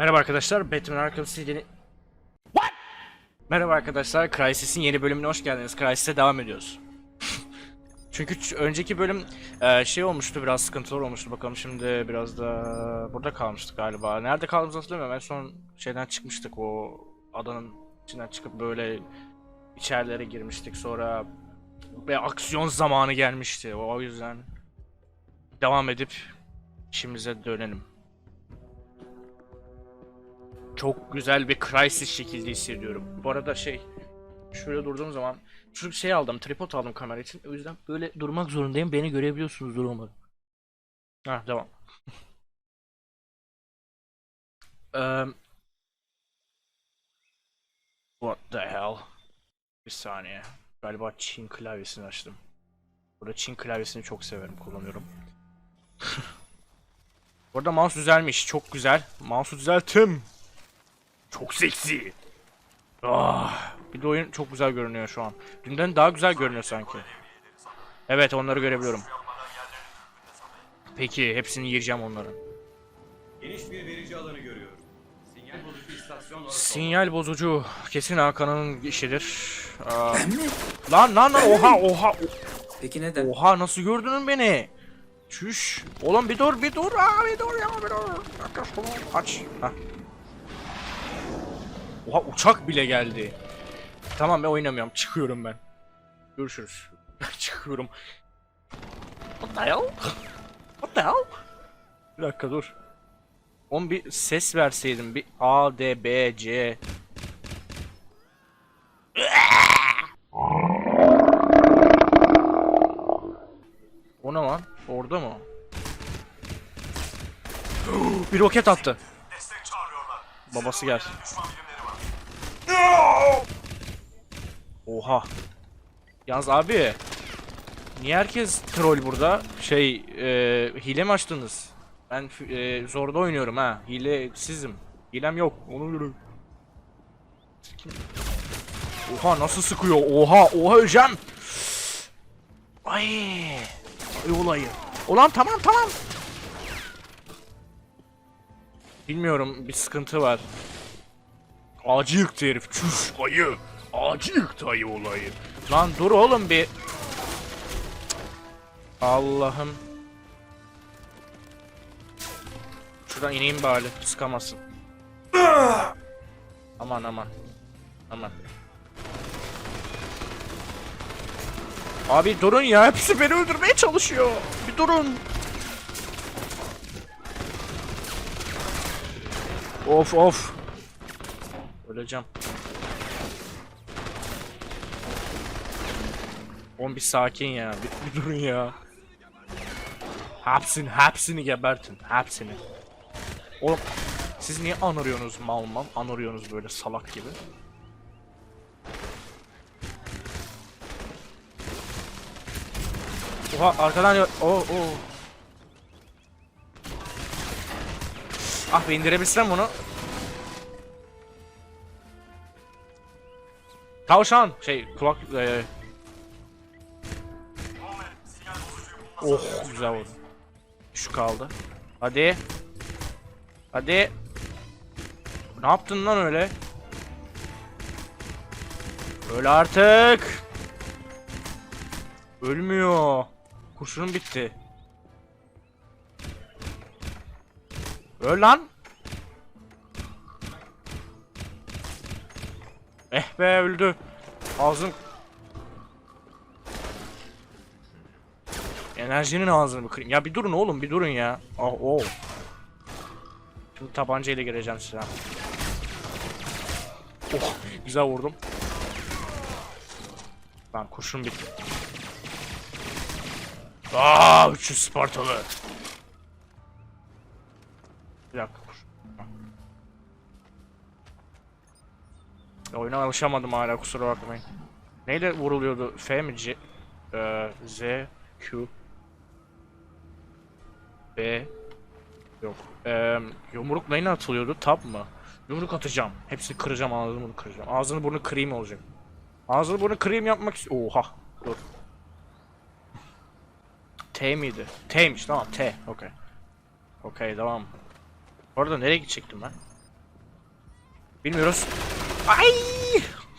Merhaba arkadaşlar, Batman Arkham City'nin... What? Merhaba arkadaşlar, Crysis'in yeni bölümüne hoş geldiniz. Crysis'e devam ediyoruz. Çünkü önceki bölüm e, şey olmuştu, biraz sıkıntılar olmuştu. Bakalım şimdi biraz da burada kalmıştık galiba. Nerede kaldığımızı hatırlamıyorum. En son şeyden çıkmıştık, o adanın içinden çıkıp böyle içerilere girmiştik. Sonra ve aksiyon zamanı gelmişti. O yüzden devam edip işimize dönelim. Çok güzel bir crisis şekilde hissediyorum. Bu arada şey, şöyle durduğum zaman şu şey aldım, tripod aldım kamera için. O yüzden böyle durmak zorundayım. Beni görebiliyorsunuzdur umarım. Ha devam. um, what the hell? Bir saniye. Galiba Çin klavyesini açtım. Burada Çin klavyesini çok severim, kullanıyorum. Bu arada mouse düzelmiş, çok güzel. Mouse'u düzelttim. Çok seksi. Ah, bir de oyun çok güzel görünüyor şu an. Dünden daha güzel görünüyor sanki. Evet onları görebiliyorum. Peki hepsini yiyeceğim onların. Geniş bir verici alanı görüyorum. Sinyal bozucu istasyon orası. Sinyal bozucu kesin Hakan'ın işidir. Aa, lan lan lan oha oha Peki neden? oha nasıl gördün beni? Çüş. Oğlum bir dur bir dur aa bir dur ya bir dur. Aç. Hah. Oha uçak bile geldi. Tamam ben oynamıyorum. Çıkıyorum ben. Görüşürüz. Çıkıyorum. What the hell? What the hell? Bir dakika dur. Oğlum bir ses verseydim. Bir A, D, B, C. O ne lan? Orada mı? bir roket attı. Babası gel. Oha. Yalnız abi. Niye herkes troll burada? Şey, e, hile mi açtınız? Ben e, zorda oynuyorum ha. Hile sizim. Hilem yok. Onu göre. Oha nasıl sıkıyor? Oha, oha öleceğim. Ay. Ay olayı. Ulan tamam tamam. Bilmiyorum bir sıkıntı var. Ağacı yıktı herif. Çüş ayı. Ağacı yıktı ayı olayı. Lan dur oğlum bir. Allah'ım. Şuradan ineyim bari. Sıkamasın. Aman aman. Aman. Abi durun ya. Hepsi beni öldürmeye çalışıyor. Bir durun. Of of. Öleceğim. Oğlum bir sakin ya. Bir, bir durun ya. Hepsini, hepsini gebertin. Hepsini. Oğlum siz niye anırıyorsunuz mal mal? Anırıyorsunuz böyle salak gibi. Oha arkadan. Oh oh. Ah be indirebilsem bunu. Tavşan şey kulak e... Oh güzel vurdu. Şu kaldı. Hadi. Hadi. Ne yaptın lan öyle? Öyle artık. Ölmüyor. Kurşunum bitti. Öl lan. Eh be öldü. Ağzım. Enerjinin ağzını bir kırayım. Ya bir durun oğlum bir durun ya. Ah oh. Şimdi tabancayla gireceğim size. Oh güzel vurdum. Lan kurşun bitti. Aa 300 Spartalı. Bir dakika Oyuna alışamadım hala kusura bakmayın. Neyle vuruluyordu? F mi? C? Ee, Z, Q, B, yok. Ee, yumruk neyle atılıyordu? Tab mı? Yumruk atacağım. Hepsini kıracağım, ağzını bunu kıracağım. Ağzını bunu kırayım olacak. Ağzını bunu kırayım yapmak ist- Oha. Dur. T miydi? T'ymiş tamam T. Okey. Okey tamam. Orada nereye gidecektim ben? Bilmiyoruz. Ay!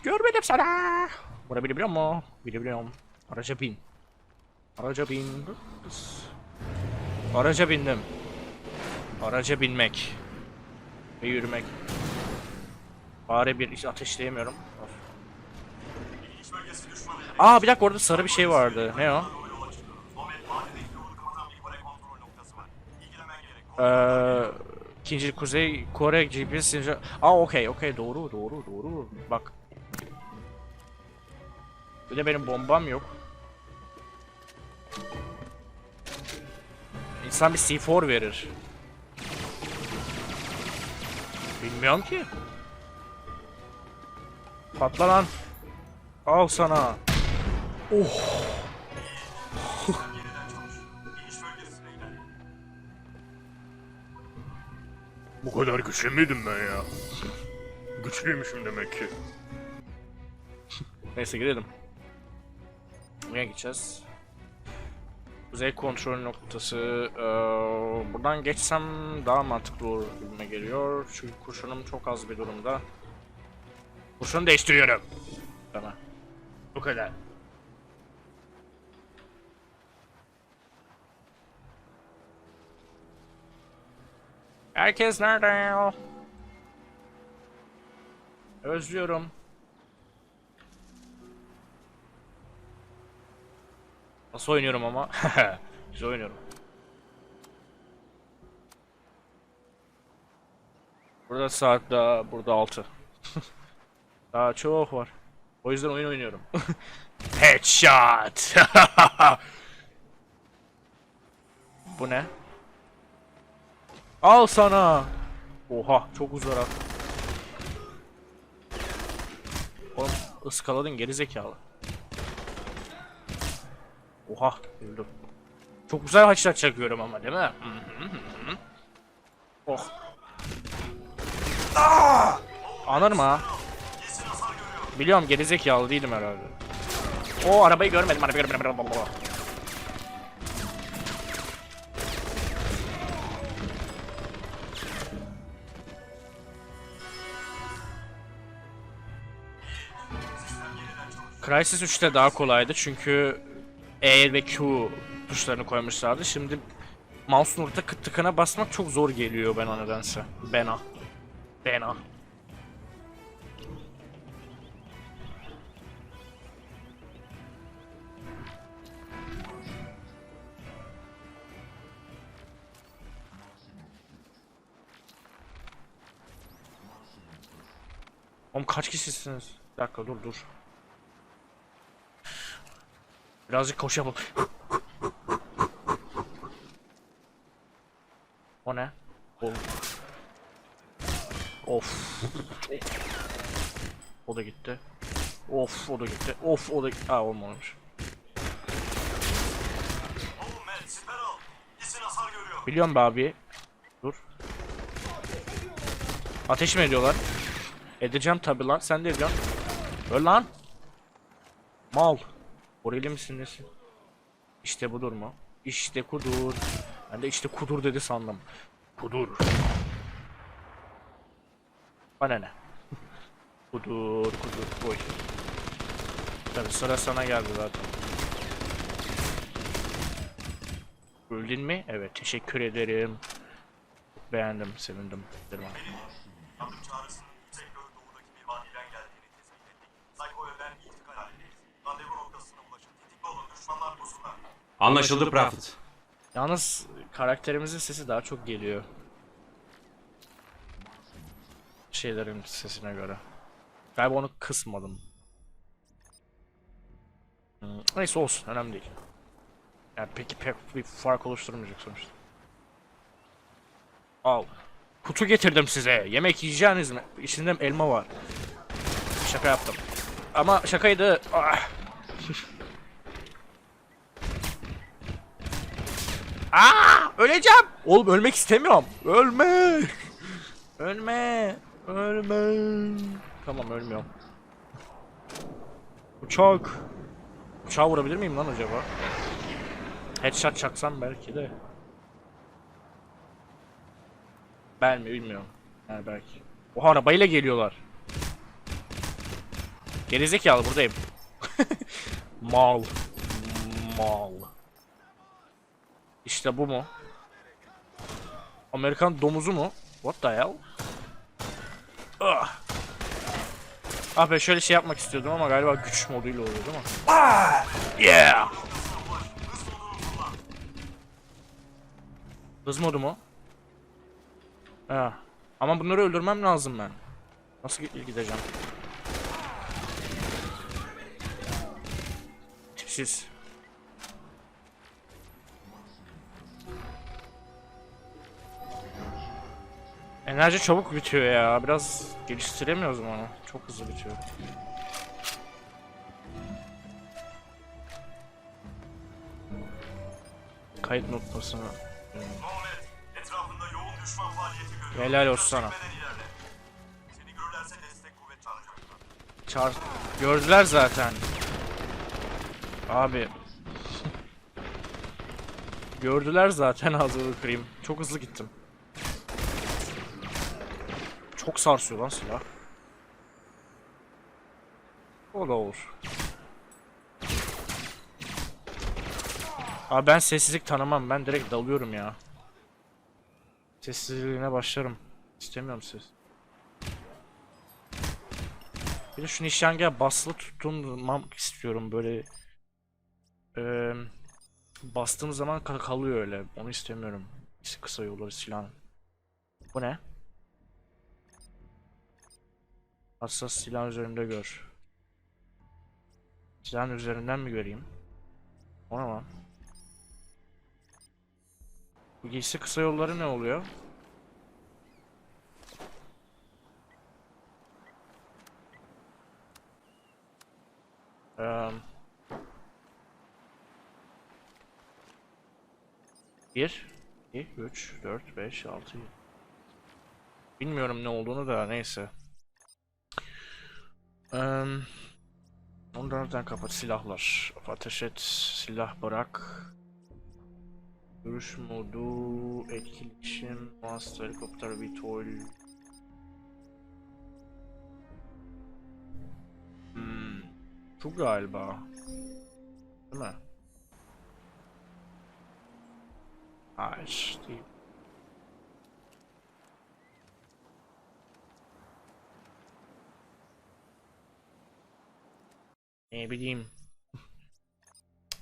Görmedim sana. Bunu bilebiliyor mu? Bilebiliyorum. Araca bin. Araca bin. Araca bindim. Araca binmek. Ve yürümek. Bari bir ateşleyemiyorum. Aa bir dakika orada sarı bir şey vardı. Ne o? Ee, ikinci Kuzey Kore GPS sinca- Aa okey okey doğru doğru doğru. Bak. Bir de benim bombam yok. İnsan bir C4 verir. Bilmiyorum ki. Patla lan. Al sana. Oh. Bu kadar güçlü müydüm ben ya? Güçlüymüşüm demek ki. Neyse gidelim. Buraya gideceğiz. Kuzey kontrol noktası. Eee, buradan geçsem daha mantıklı olur gibime geliyor. Çünkü kurşunum çok az bir durumda. Kurşunu değiştiriyorum. Tamam. Bu kadar. Herkes nerede? Özlüyorum. Nasıl oynuyorum ama? Güzel oynuyorum. Burada saat daha, burada 6. daha çok var. O yüzden oyun oynuyorum. Headshot! Bu ne? Al sana! Oha çok uzun at. Oğlum ıskaladın geri zekalı. Oha öldüm. Çok güzel haçlar çakıyorum ama değil mi? Hı hı. Oh. Aa! Anlarım ha. Biliyorum gerizekalı değilim herhalde. O arabayı görmedim arabayı görmedim. Crysis 3'te daha kolaydı çünkü E ve Q tuşlarını koymuşlardı. Şimdi mouse'un orta kıt tıkana basmak çok zor geliyor bana nedense. Bena. Bena. Oğlum kaç kişisiniz? Bir dakika dur dur. Birazcık koşu yapalım. O ne? Of. O da gitti. Of o da gitti. Of o da gitti. Aa olmamış. Biliyorum be abi. Dur. Ateş mi ediyorlar? Edeceğim tabi lan. Sen de ediyorsun. Öl lan. Mal. Oraylı mısın nesin? İşte budur mu? İşte kudur. Ben de işte kudur dedi sandım. Kudur. Bana ne? kudur kudur koy. Tabi sıra sana geldi zaten. Öldün mü? Evet teşekkür ederim. Beğendim, sevindim. Derim Anlaşıldı Prophet. Yalnız karakterimizin sesi daha çok geliyor. Şeylerin sesine göre. Galiba onu kısmadım. Hmm, Neyse olsun önemli değil. Yani peki pek bir fark oluşturmayacak sonuçta. Al. Kutu getirdim size. Yemek yiyeceğiniz mi? İçinde elma var. Şaka yaptım. Ama şakaydı. Ah. Aa, öleceğim. Oğlum ölmek istemiyorum. Ölme. Ölme. Ölme. Tamam ölmüyorum. Uçak. Uçağa vurabilir miyim lan acaba? Headshot çaksam belki de. Ben mi bilmiyorum. Yani belki. O arabayla geliyorlar. Gerizekalı buradayım. Mal. Mal. İşte bu mu? Amerikan domuzu mu? What the hell? Ah. Ah be şöyle şey yapmak istiyordum ama galiba güç moduyla oluyor değil mi? Ah! Yeah! Hız modu mu? Ha. Ama bunları öldürmem lazım ben. Nasıl gi- gideceğim? Tipsiz. Enerji çabuk bitiyor ya. Biraz geliştiremiyoruz onu? Çok hızlı bitiyor. Kayıt görüyorum. Helal olsun sana. Çağır... Gördüler zaten. Abi. Gördüler zaten ağzını kırayım. Çok hızlı gittim. Çok sarsıyor lan silah. O da olur. Abi ben sessizlik tanımam. Ben direkt dalıyorum ya. Sessizliğine başlarım. İstemiyorum ses. Bir de şu nişangah basılı tutturmam istiyorum böyle. Eee bastığım zaman ka- kalıyor öyle. Onu istemiyorum. Kısa yolları silahın. Bu ne? Hassas silah üzerinde gör. Silahın üzerinden mi göreyim? O ne lan? Bu giysi kısa yolları ne oluyor? Eee Bir, iki, üç, dört, beş, altı. Bilmiyorum ne olduğunu da neyse. Eee onu nereden kapat? Silahlar. Ateş et, silah bırak. Görüş modu, etkileşim, master, helikopter, vitol. Hmm. Şu galiba. Değil mi? Hayır değil. Ne bileyim.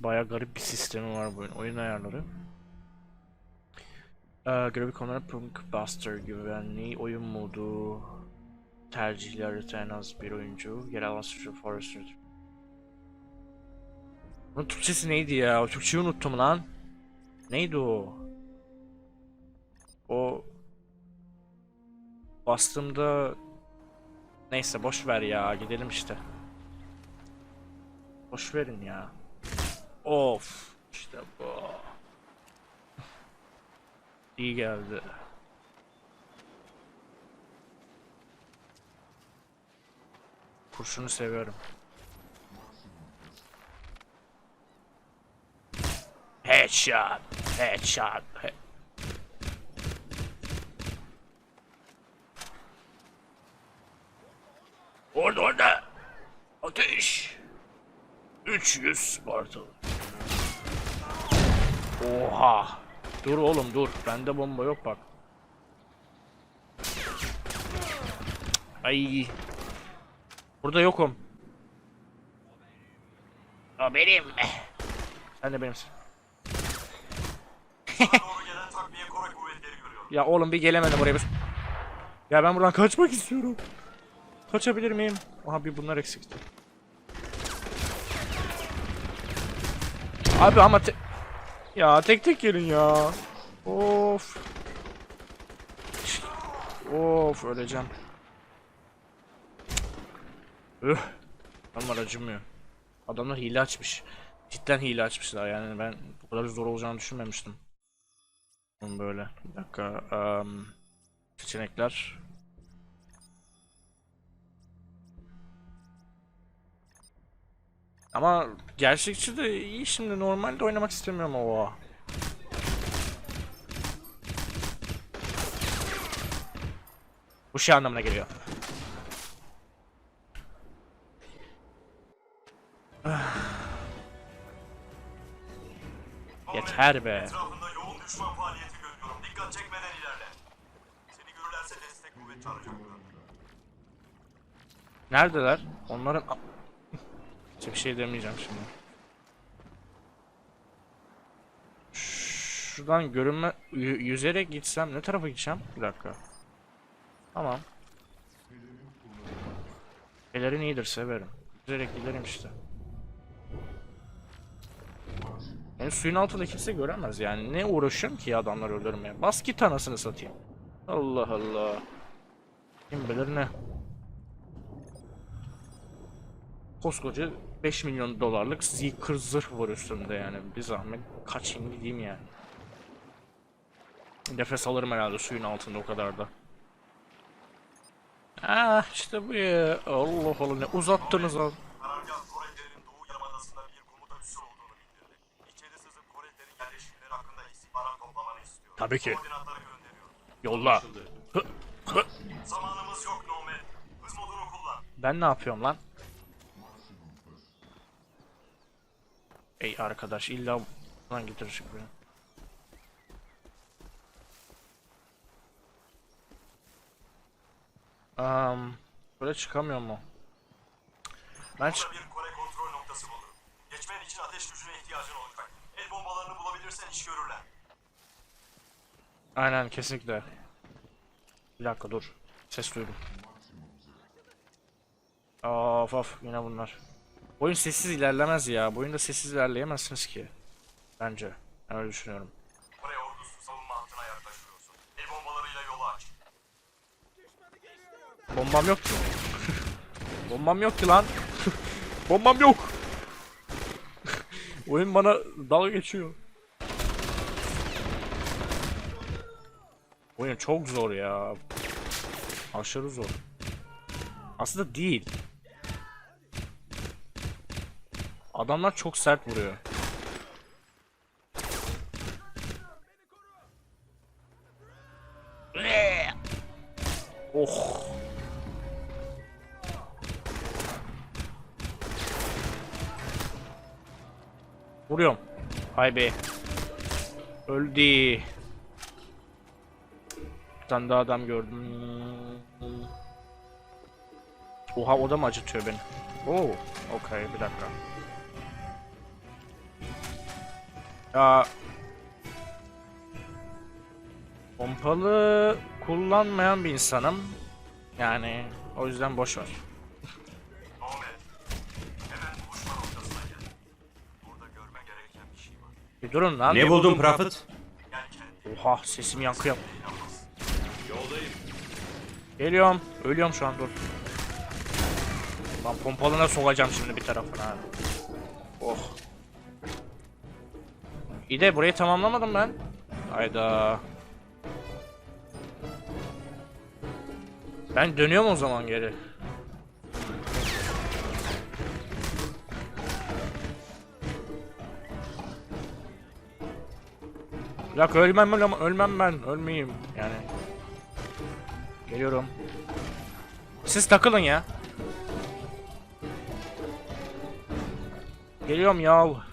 Baya garip bir sistemi var bu oyun. Oyun ayarları. Ee, görevi konuları Punk Buster güvenliği, oyun modu, tercihli harita en az bir oyuncu, yer alan suçlu Forester. Bunun Türkçesi neydi ya? O Türkçeyi unuttum lan. Neydi o? O bastığımda neyse boş ver ya gidelim işte. Boş verin ya. Of işte bu. İyi geldi. Kurşunu seviyorum. Headshot, headshot. He orada orada. Ateş. 300 Spartalı. Oha. Dur oğlum dur. Bende bomba yok bak. Ay. Burada yokum. O benim. Sen de benimsin. Ya oğlum bir gelemedim oraya. bir- Ya ben buradan kaçmak istiyorum. Kaçabilir miyim? Aha bir bunlar eksikti. Abi ama te- Ya tek tek gelin ya. Of. Of öleceğim. Üh. Adamlar acımıyor. Adamlar hile açmış. Cidden hile açmışlar yani ben bu kadar zor olacağını düşünmemiştim. Böyle. Bir dakika. em, seçenekler. Ama gerçekçi de iyi şimdi normalde oynamak istemiyorum o. Bu şey anlamına geliyor. Yeter be. Etrafında yoğun düşman faaliyeti görüyorum. Dikkat çekmeden ilerle. Seni görürlerse destek kuvvet çağıracaklar. Neredeler? Onların... Hiçbir şey demeyeceğim şimdi. Şuradan görünme... yüzerek gitsem ne tarafa gideceğim? Bir dakika. Tamam. Pelerin iyidir severim. Yüzerek giderim işte. Beni suyun altında kimse göremez yani. Ne uğraşıyorum ki adamlar öldürmeye? Bas git anasını satayım. Allah Allah. Kim bilir ne. Koskoca 5 milyon dolarlık zikır zırh var üstümde yani. Bir zahmet kaçayım gideyim yani. Nefes alırım herhalde suyun altında o kadar da. Ah işte bu ya. Allah Allah ne uzattınız istiyor. Tabii ki. Yolla. Hı, hı. Zamanımız yok Nomad. Hız modunu kullan. Ben ne yapıyorum lan? Ey arkadaş illa lan getirecek beni. Um, böyle çıkamıyor mu? Ben çık... Bir Kore kontrol noktası buldum. Geçmen için ateş gücüne ihtiyacın olacak. El bombalarını bulabilirsen iş görürler. Aynen kesinlikle. Bir dakika dur. Ses duydum. Of of yine bunlar. Oyun sessiz ilerlemez ya. Bu oyunda sessiz ilerleyemezsiniz ki. Bence. Ben öyle düşünüyorum. Kore ordusu savunma hattına yaklaşıyorsun. El bombalarıyla yolu aç. Bombam yok ki. Bombam yok ki lan. Bombam yok. Oyun bana dalga geçiyor. Oyun çok zor ya. Aşırı zor. Aslında değil. Adamlar çok sert vuruyor. Oh. Vuruyorum. Hay be. Öldü. Bir tane daha adam gördüm. Oha o da mı acıtıyor beni? Oo, okey bir dakika. Ya Pompalı kullanmayan bir insanım. Yani o yüzden boş ver. Bir durun lan. Ne buldun Prophet? Oha sesim yankı yap. Geliyorum. Ölüyorum şu an dur. Lan pompalına sokacağım şimdi bir tarafına. Oh. İyi de burayı tamamlamadım ben. Hayda. Ben dönüyorum o zaman geri. Dakika ölmem ölmem, ölmem ben ölmeyeyim yani. Geliyorum. Siz takılın ya. Geliyorum yav.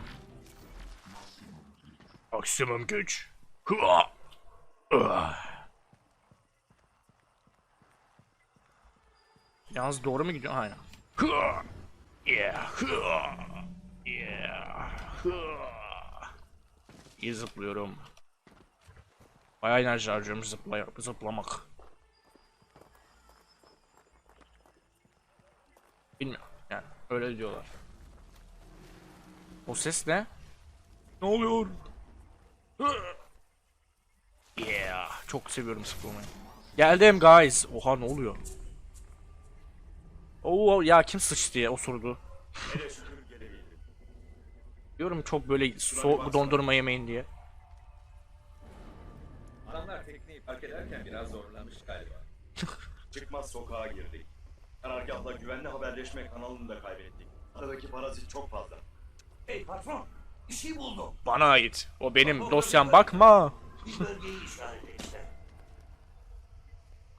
Maksimum güç. Hıa! Yalnız doğru mu gidiyor? Aynen. Hıa! Yeah! Hıa! Yeah! Hıa! İyi zıplıyorum. Bayağı enerji harcıyorum zıplay zıplamak. Bilmiyorum yani öyle diyorlar. O ses ne? Ne oluyor? Yeah, çok seviyorum zıplamayı. Geldim guys. Oha ne oluyor? Oo ya kim sıçtı ya osurdu. Diyorum çok böyle soğuk dondurma yemeyin diye. Adamlar tekneyi fark ederken biraz zorlamış galiba. Çıkmaz sokağa girdik. Karargahla güvenli haberleşme kanalını da kaybettik. Aradaki parazit çok fazla. Hey patron, bir şey buldum. Bana ait. O benim dosyam bakma. Bir bölgeyi işaret.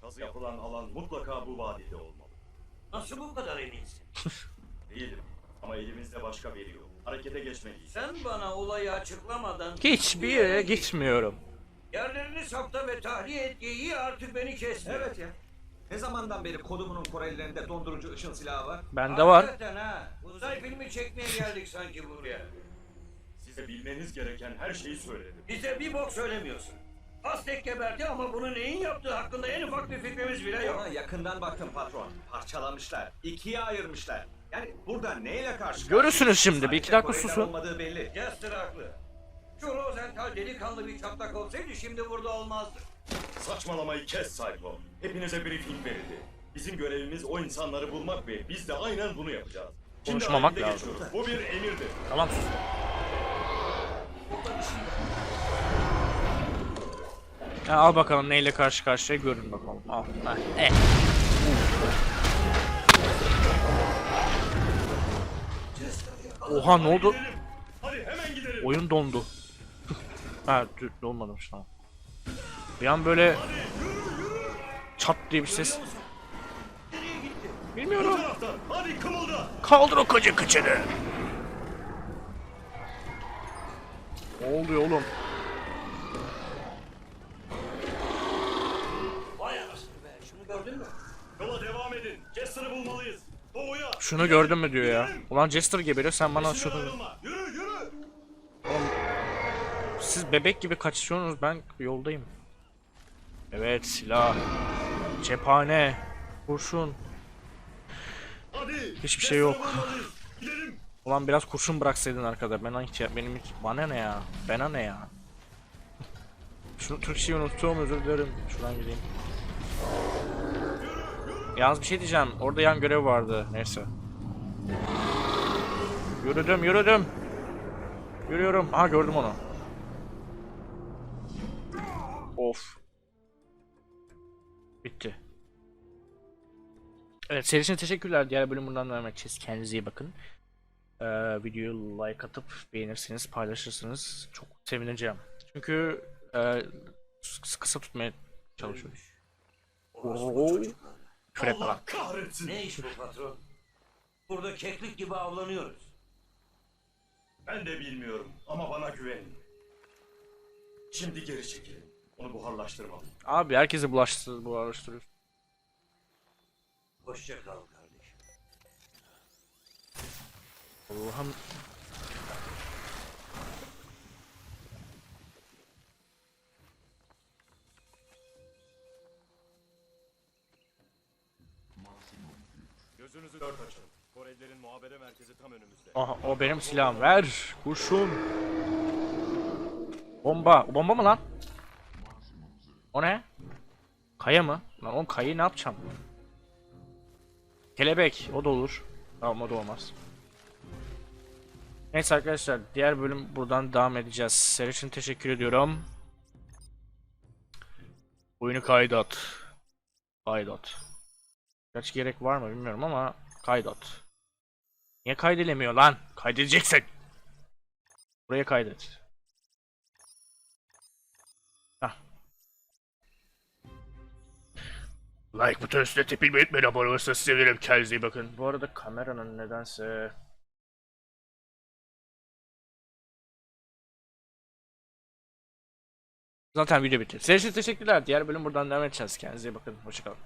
Kazı yapılan alan mutlaka bu vadide olmalı. Nasıl bu kadar eminsin? Değilim. Ama elimizde başka veri yok. Harekete geçmeliyiz. Sen bana olayı açıklamadan... Hiçbir yere gitmiyorum. Yerlerini sapta ve tahliye et artık beni kesme. Evet ya. Ne zamandan beri kodumunun Korelilerinde dondurucu ışın silahı var? Bende var. Hakikaten ha. Uzay filmi çekmeye geldik sanki buraya. Size bilmeniz gereken her şeyi söyledim. Bize bir bok söylemiyorsun. Aztek geberdi ama bunu neyin yaptığı hakkında en ufak bir fikrimiz bile yok. Ona yakından baktım patron. Parçalamışlar. ikiye ayırmışlar. Yani burada neyle karşı Görürsünüz şimdi, bir iki dakika Koreliler susun. olmadığı belli. Jester haklı. Şu Rosenthal delikanlı bir çatlak olsaydı şimdi burada olmazdı. Saçmalamayı kes Psycho. Hepinize briefing verildi. Bizim görevimiz o insanları bulmak ve biz de aynen bunu yapacağız. Şimdi Konuşmamak lazım. geçiyoruz. Bu bir emirdir. Tamam sus. Ha, al bakalım neyle karşı karşıya görün bakalım. Al. Ha, eh. Oha ne oldu? Oyun dondu. ha donmamış tamam. Bir an böyle çat diye bir ses. Bilmiyorum. Kaldır o koca kıçını. Ne oluyor oğlum? Şunu gördün mü? Yola devam edin. Jester'ı bulmalıyız. Doğuya. Şunu gördün mü diyor ya. Ulan Jester geberiyor sen bana şunu... Yürü yürü. Siz bebek gibi kaçışıyorsunuz ben yoldayım. Evet silah. Cephane. Kurşun. Hiçbir şey yok. Gidelim. Ulan biraz kurşun bıraksaydın arkada. Ben ihtiya benim hiç bana ne ya? Bana ne ya? Şunu Türkçeyi unuttum özür dilerim. Şuradan gideyim. Yalnız bir şey diyeceğim. Orada yan görev vardı. Neyse. Yürüdüm yürüdüm. Yürüyorum. Aha gördüm onu. Of. Bitti. Evet seri için teşekkürler. Diğer bölüm bundan devam edeceğiz. Kendinize iyi bakın. Ee, videoyu like atıp beğenirseniz paylaşırsınız çok sevineceğim. Çünkü e, kısa tutmaya çalışıyoruz. Oo. Küfür etme lan. Allah kahretsin. Ne iş bu patron? Burada keklik gibi avlanıyoruz. Ben de bilmiyorum ama bana güvenin. Şimdi geri çekilin. Onu buharlaştırmalıyım. Abi herkese bulaştır, bulaştırıyor. Hoşça kal Allah'ım. Gözünüzü dört açın. Korelilerin muhabere merkezi tam önümüzde. Aha o benim silahım. Ver. Kurşun. Bomba. O bomba mı lan? O ne? Kaya mı? Lan oğlum kayayı ne yapacağım? Kelebek. O da olur. Tamam o da olmaz. Neyse arkadaşlar diğer bölüm buradan devam edeceğiz. Seri için teşekkür ediyorum. Oyunu kaydet. Kaydet. Kaç gerek var mı bilmiyorum ama kaydet. Niye kaydedilemiyor lan? Kaydedeceksin. Buraya kaydet. Hah. Like butonuna üstüne tepinmeyi unutmayın abone olursanız sevinirim. Kendinize iyi bakın. Bu arada kameranın nedense Zaten video bitti. Sizler için teşekkürler. Diğer bölüm buradan devam edeceğiz. Kendinize iyi bakın. Hoşçakalın.